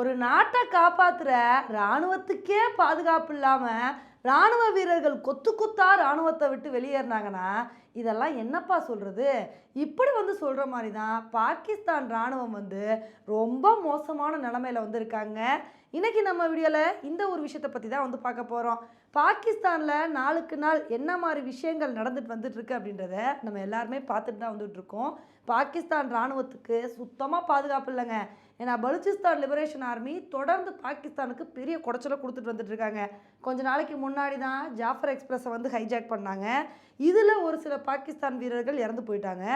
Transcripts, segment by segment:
ஒரு நாட்டை காப்பாத்துற இராணுவத்துக்கே பாதுகாப்பு இல்லாமல் இராணுவ வீரர்கள் கொத்து கொத்தா இராணுவத்தை விட்டு வெளியேறினாங்கன்னா இதெல்லாம் என்னப்பா சொல்கிறது இப்படி வந்து சொல்கிற மாதிரி தான் பாகிஸ்தான் இராணுவம் வந்து ரொம்ப மோசமான நிலமையில வந்து இருக்காங்க இன்னைக்கு நம்ம வீடியோவில் இந்த ஒரு விஷயத்தை பற்றி தான் வந்து பார்க்க போகிறோம் பாகிஸ்தானில் நாளுக்கு நாள் என்ன மாதிரி விஷயங்கள் நடந்துட்டு வந்துட்டுருக்கு அப்படின்றத நம்ம எல்லாருமே பார்த்துட்டு தான் வந்துட்டு இருக்கோம். பாகிஸ்தான் இராணுவத்துக்கு சுத்தமாக பாதுகாப்பு இல்லைங்க. ஏன்னா பலுச்சிஸ்தான் லிபரேஷன் ஆர்மி தொடர்ந்து பாகிஸ்தானுக்கு பெரிய குடைச்சலை கொடுத்துட்டு வந்துட்டுருக்காங்க கொஞ்ச நாளைக்கு முன்னாடி தான் ஜாஃபர் எக்ஸ்பிரஸை வந்து ஹைஜாக் பண்ணாங்க. இதில் ஒரு சில பாகிஸ்தான் வீரர்கள் இறந்து போயிட்டாங்க.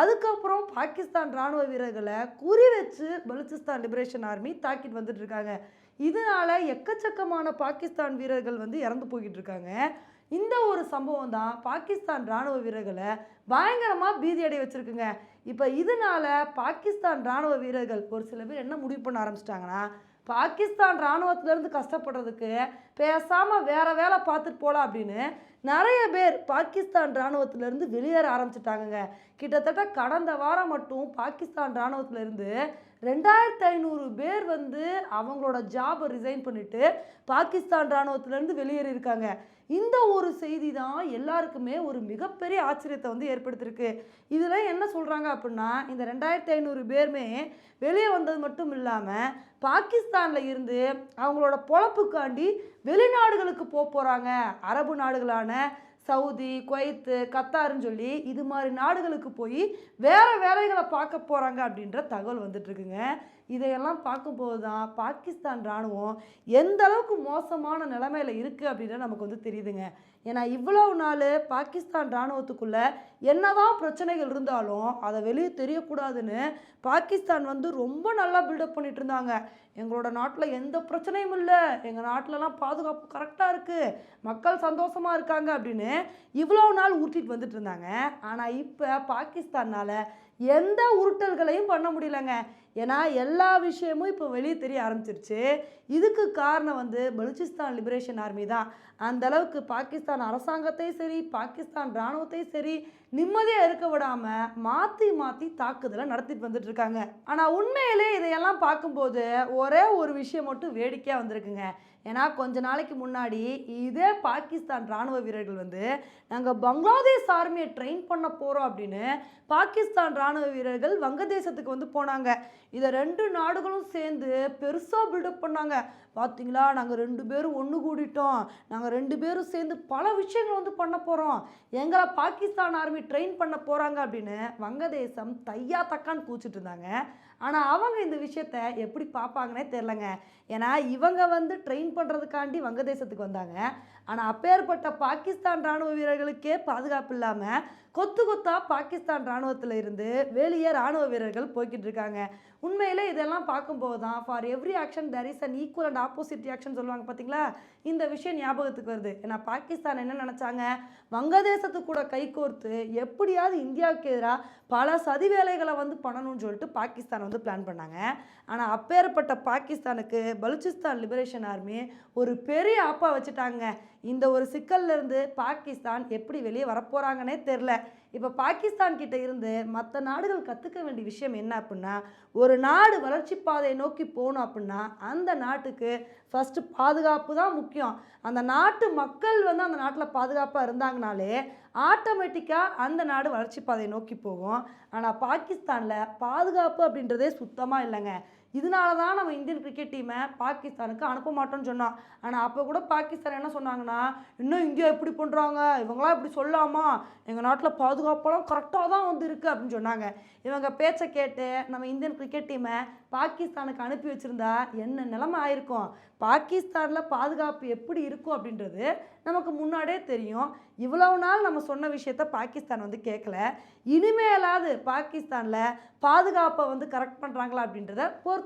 அதுக்கப்புறம் பாகிஸ்தான் இராணுவ வீரர்களை குறி வச்சு பலுச்சிஸ்தான் லிபரேஷன் ஆர்மி தாக்கிட்டு வந்துட்டுருக்காங்க இதனால் இதனால எக்கச்சக்கமான பாகிஸ்தான் வீரர்கள் வந்து இறந்து போய்கிட்டு இருக்காங்க. இந்த ஒரு சம்பவம் தான் பாகிஸ்தான் இராணுவ வீரர்களை பயங்கரமாக பீதியடைய வச்சுருக்குங்க. இப்போ இதனால பாகிஸ்தான் இராணுவ வீரர்கள் ஒரு சில பேர் என்ன முடிவு பண்ண ஆரம்பிச்சிட்டாங்கன்னா பாகிஸ்தான் இராணுவத்திலேருந்து கஷ்டப்படுறதுக்கு பேசாமல் வேறு வேலை பார்த்துட்டு போகலாம் அப்படின்னு நிறைய பேர் பாகிஸ்தான் இராணுவத்திலேருந்து வெளியேற ஆரம்பிச்சிட்டாங்கங்க. கிட்டத்தட்ட கடந்த வாரம் மட்டும் பாகிஸ்தான் இராணுவத்திலேருந்து ரெண்டாயிரத்து ஐநூறு பேர் வந்து அவங்களோட ஜாபை ரிசைன் பண்ணிட்டு பாகிஸ்தான் இராணுவத்திலேருந்து வெளியேறியிருக்காங்க. இந்த ஒரு செய்தி தான் எல்லாருக்குமே ஒரு மிகப்பெரிய ஆச்சரியத்தை வந்து ஏற்படுத்தியிருக்கு. இதில் என்ன சொல்கிறாங்க அப்படின்னா இந்த ரெண்டாயிரத்தி ஐநூறு பேருமே வெளியே வந்தது மட்டும் இல்லாமல் பாகிஸ்தானில் இருந்து அவங்களோட பொழப்புக்காண்டி வெளிநாடுகளுக்கு போக போகிறாங்க அரபு நாடுகளான சவுதி குவைத்து கத்தாருன்னு சொல்லி இது மாதிரி நாடுகளுக்கு போய் வேறு வேலைகளை பார்க்க போகிறாங்க அப்படின்ற தகவல் வந்துட்டுருக்குங்க இதையெல்லாம் பார்க்கும்போது தான் பாகிஸ்தான் இராணுவம் எந்த அளவுக்கு மோசமான நிலைமையில இருக்குது அப்படின்னு நமக்கு வந்து தெரியுதுங்க. ஏன்னா இவ்வளவு நாள் பாகிஸ்தான் இராணுவத்துக்குள்ளே என்னதான் பிரச்சனைகள் இருந்தாலும் அதை வெளியே தெரியக்கூடாதுன்னு பாகிஸ்தான் வந்து ரொம்ப நல்லா பில்டப் பண்ணிட்டு இருந்தாங்க. எங்களோட நாட்டில் எந்த பிரச்சனையும் இல்லை. எங்கள் நாட்டிலலாம் பாதுகாப்பு கரெக்டாக இருக்குது மக்கள் சந்தோஷமாக இருக்காங்க அப்படின்னு இவ்வளோ நாள் ஊற்றிட்டு வந்துட்டு இருந்தாங்க. ஆனால் இப்போ பாகிஸ்தானால் எந்த உருட்டல்களையும் பண்ண முடியலங்க. ஏன்னா எல்லா விஷயமும் இப்போ வெளியே தெரிய ஆரம்பிச்சிருச்சு. இதுக்கு காரணம் வந்து பலுச்சிஸ்தான் லிபரேஷன் ஆர்மி தான். அந்த அளவுக்கு பாகிஸ்தான் அரசாங்கத்தையும் சரி பாகிஸ்தான் இராணுவத்தையும் சரி நிம்மதியாக இருக்க விடாமல் மாற்றி மாற்றி தாக்குதலை நடத்திட்டு வந்துட்டு இருக்காங்க. ஆனால் உண்மையிலே இதையெல்லாம் பார்க்கும்போது ஒரே ஒரு விஷயம் மட்டும் வேடிக்கையாக வந்திருக்குங்க. ஏன்னா கொஞ்ச நாளைக்கு முன்னாடி இதே பாகிஸ்தான் இராணுவ வீரர்கள் வந்து நாங்கள் பங்களாதேஷ் ஆர்மியை ட்ரெயின் பண்ண போகிறோம் அப்படின்னு பாகிஸ்தான் இராணுவ வீரர்கள் வங்கதேசத்துக்கு வந்து போனாங்க. இதை ரெண்டு நாடுகளும் சேர்ந்து பெருசாக பில்டப் பண்ணாங்க. பார்த்தீங்களா நாங்கள் ரெண்டு பேரும் ஒன்று கூடிட்டோம். நாங்கள் ரெண்டு பேரும் சேர்ந்து பல விஷயங்கள் வந்து பண்ண போகிறோம் எங்களை பாகிஸ்தான் ஆர்மி ட்ரெயின் பண்ண போகிறாங்க அப்படின்னு வங்கதேசம் தையா தக்கான்னு கூச்சிட்டு இருந்தாங்க. ஆனால் அவங்க இந்த விஷயத்த எப்படி பார்ப்பாங்கன்னே தெரிலங்க ஏன்னா இவங்க வந்து ட்ரெயின் பண்ணுறதுக்காண்டி வங்கதேசத்துக்கு வந்தாங்க. ஆனால் அப்பேற்பட்ட பாகிஸ்தான் இராணுவ வீரர்களுக்கே பாதுகாப்பு இல்லாமல் கொத்து கொத்தாக பாகிஸ்தான் இராணுவத்தில் இருந்து வெளியே ராணுவ வீரர்கள் போய்கிட்டு இருக்காங்க. உண்மையிலே இதெல்லாம் பார்க்கும்போது தான் for every action there is an equal and opposite action சொல்லுவாங்க பார்த்தீங்களா? இந்த விஷயம் ஞாபகத்துக்கு வருது. ஏன்னா பாகிஸ்தான் என்ன நினச்சாங்க? வங்கதேசத்து கூட கைகோர்த்து எப்படியாவது இந்தியாவுக்கு எதிராக பல சதி வேலைகளை வந்து பண்ணணும்னு சொல்லிட்டு பாகிஸ்தான் வந்து பிளான் பண்ணாங்க. ஆனால் அப்பேற்பட்ட பாகிஸ்தானுக்கு பலுச்சிஸ்தான் லிபரேஷன் ஆர்மி ஒரு பெரிய ஆப்பா வச்சுட்டாங்க. இந்த ஒரு சிக்கல்லேருந்து பாகிஸ்தான் எப்படி வெளியே வரப்போகிறாங்கன்னே தெரில இப்போ பாகிஸ்தான் கிட்ட இருந்து மற்ற நாடுகள் கற்றுக்க வேண்டிய விஷயம் என்ன அப்படின்னா ஒரு நாடு வளர்ச்சி பாதையை நோக்கி போகணும் அப்படின்னா அந்த நாட்டுக்கு ஃபஸ்ட்டு பாதுகாப்பு தான் முக்கியம். அந்த நாட்டு மக்கள் வந்து அந்த நாட்டில் பாதுகாப்பாக இருந்தாங்கனாலே ஆட்டோமேட்டிக்காக அந்த நாடு வளர்ச்சி பாதையை நோக்கி போகும். ஆனால் பாகிஸ்தானில் பாதுகாப்பு அப்படின்றதே சுத்தமாக இல்லைங்க. இதனால தான் நம்ம இந்தியன் கிரிக்கெட் டீமை பாகிஸ்தானுக்கு அனுப்ப மாட்டோம்னு சொன்னான். ஆனால் அப்போ கூட பாகிஸ்தான் என்ன சொன்னாங்கன்னா இன்னும் இந்தியா இப்படி பண்ணுறாங்க இவங்களாம் இப்படி சொல்லாமா? எங்கள் நாட்டில் பாதுகாப்பெல்லாம் கரெக்டாக தான் வந்து இருக்குது அப்படின்னு சொன்னாங்க. இவங்க பேச்சை கேட்டு நம்ம இந்தியன் கிரிக்கெட் டீமை பாகிஸ்தானுக்கு அனுப்பி வச்சுருந்தா என்ன நிலைமை ஆயிருக்கும்? பாகிஸ்தானில் பாதுகாப்பு எப்படி இருக்கும் அப்படின்றது நமக்கு முன்னாடியே தெரியும். இவ்வளவு நாள் நம்ம சொன்ன விஷயத்த பாகிஸ்தான் வந்து கேட்கல இனிமேலாவது பாகிஸ்தானில் பாதுகாப்பை வந்து கரெக்ட் பண்ணுறாங்களா அப்படின்றத பொறுத்து